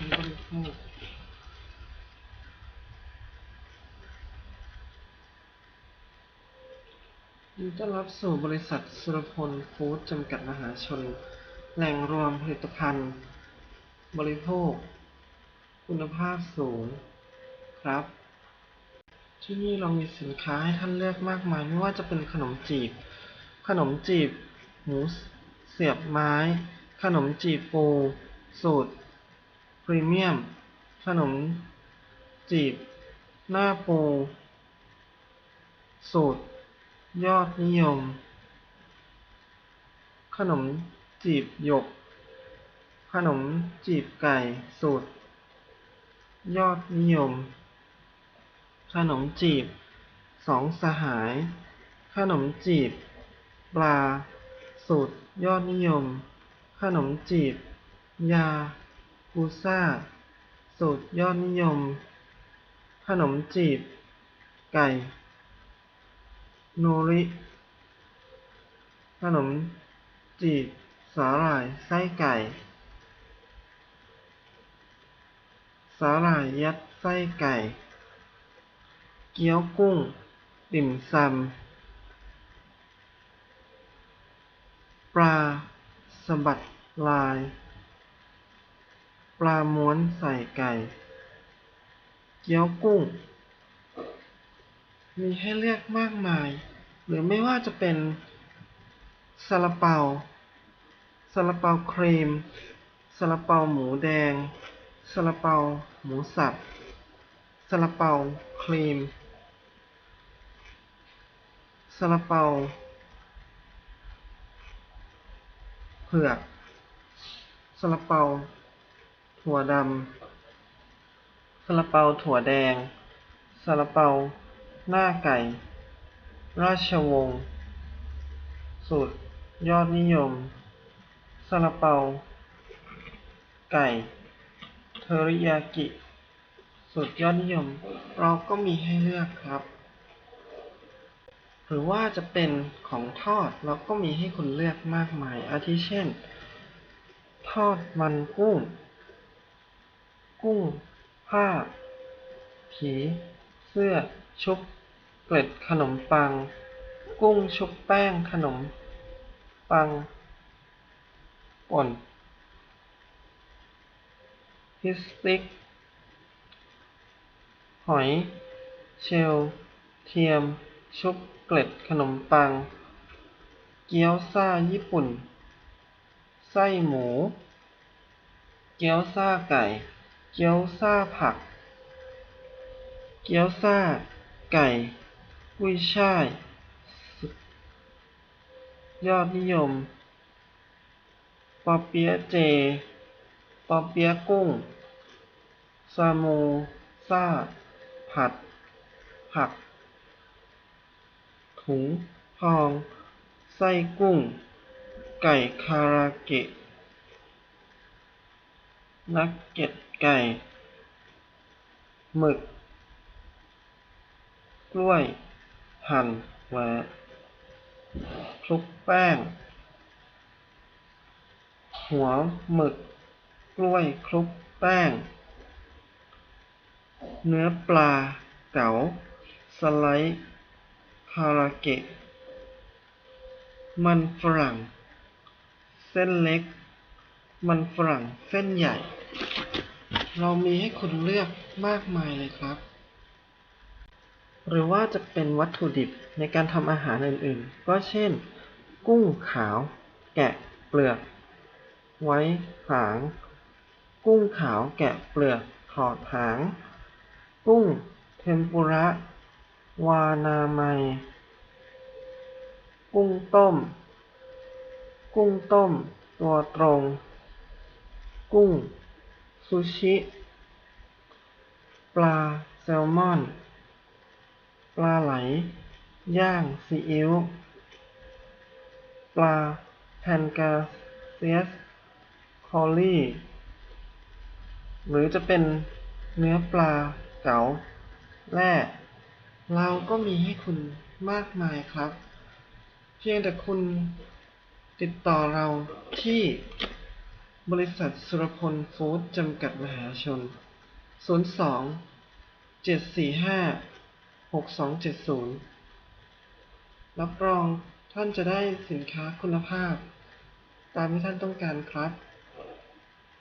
ยินดีต้อนรับสู่บริษัทสุรพลฟู้ดจำกัดมหาชน แหล่งรวมผลิตภัณฑ์ บริโภค คุณภาพสูงครับ ที่นี่เรามีสินค้าให้ท่านเลือกมากมาย ไม่ว่าจะเป็นขนมจีบ ขนมจีบ หมูเสียบไม้ ขนมจีบปู สูตร รีเมียม ขนมจีบ หน้าปู สูตร ยอดนิยม ขนมจีบหยก ขนมจีบไก่ สูตร ยอดนิยม ขนมจีบ สองสหาย ขนมจีบ ปลา สูตร ยอดนิยม ขนมจีบ ยา กูซ่า สูตรยอดนิยม ขนมจีบ ไก่ โนริ ขนมจีบ สาหร่าย ไส้ไก่ สาหร่ายยัดไส้ไก่ เกี๊ยวกุ้ง ติ่มซำ ปลาสะบัดลาย ปลาม้วนใส่ไก่ เกี๊ยวกุ้ง มีให้เลือกมากมาย หรือไม่ว่าจะเป็นซาลาเปาซาลาเปาครีมซาลาเปาหมูแดงซาลาเปาหมูสับซาลาเปาครีมซาลาเปาเผือกซาลาเปา ถั่วดำซาลาเปาถั่วแดงซาลาเปา หน้าไก่ ราชวงศ์สูตรยอดนิยมซาลาเปา ไก่ เทอริยากิ สูตรยอดนิยม เราก็มีให้เลือกครับ หรือว่าจะเป็นของทอดเราก็มีให้คุณเลือกมากมาย อาทิเช่น ทอดมันกุ้ง กุ้ง ผ้า ผี เสื้อ ชุบ เกล็ดขนมปัง กุ้งชุบแป้งขนม ปัง ป่นพิสติก หอย เชล เทียม ชุบเกล็ดขนมปัง เกี๊ยวซ่าญี่ปุ่น ไส้หมู เกี๊ยวซ่าไก่ เกี๊ยวซ่าผัก เกี๊ยวซ่า ไก่กุ้ยช่าย ยอดนิยม ปอเปี๊ยะเจ ปอเปี๊ยะกุ้ง ซาโมซ่า ผัด ผัก ถุงทอง ไส้กุ้ง ไก่คาราเกะนักเก็ต ไก่หมึก กล้วย หั่นและคลุกแป้ง หัวหมึก กล้วยคลุกแป้ง เนื้อปลาเก๋าสไลด์คาราเกะ มันฝรั่ง เส้นเล็ก มันฝรั่งเส้นใหญ่ เรามีให้คุณเลือกมากมายเลยครับ หรือว่าจะเป็นวัตถุดิบในการทำอาหารอื่นๆ ก็เช่น กุ้งขาว แกะเปลือก ไว้หาง กุ้งขาวแกะเปลือกถอดหาง กุ้งเทมปุระ วานาไมกุ้งต้ม กุ้งต้ม ตัวตรง กุ้ง ซูชิ ปลาแซลมอน ปลาไหล ย่างซีอิ๊ว ปลาแพนกาเซียสคอลลี่ หรือจะเป็นเนื้อปลาเก๋าแร่เราก็มีให้คุณมากมายครับ เพียงแต่คุณติดต่อเราที่ บริษัทสุรพลฟู้ดจำกัดมหาชน 02 745 6270 รับรองท่านจะได้สินค้าคุณภาพ ตามที่ท่านต้องการครับ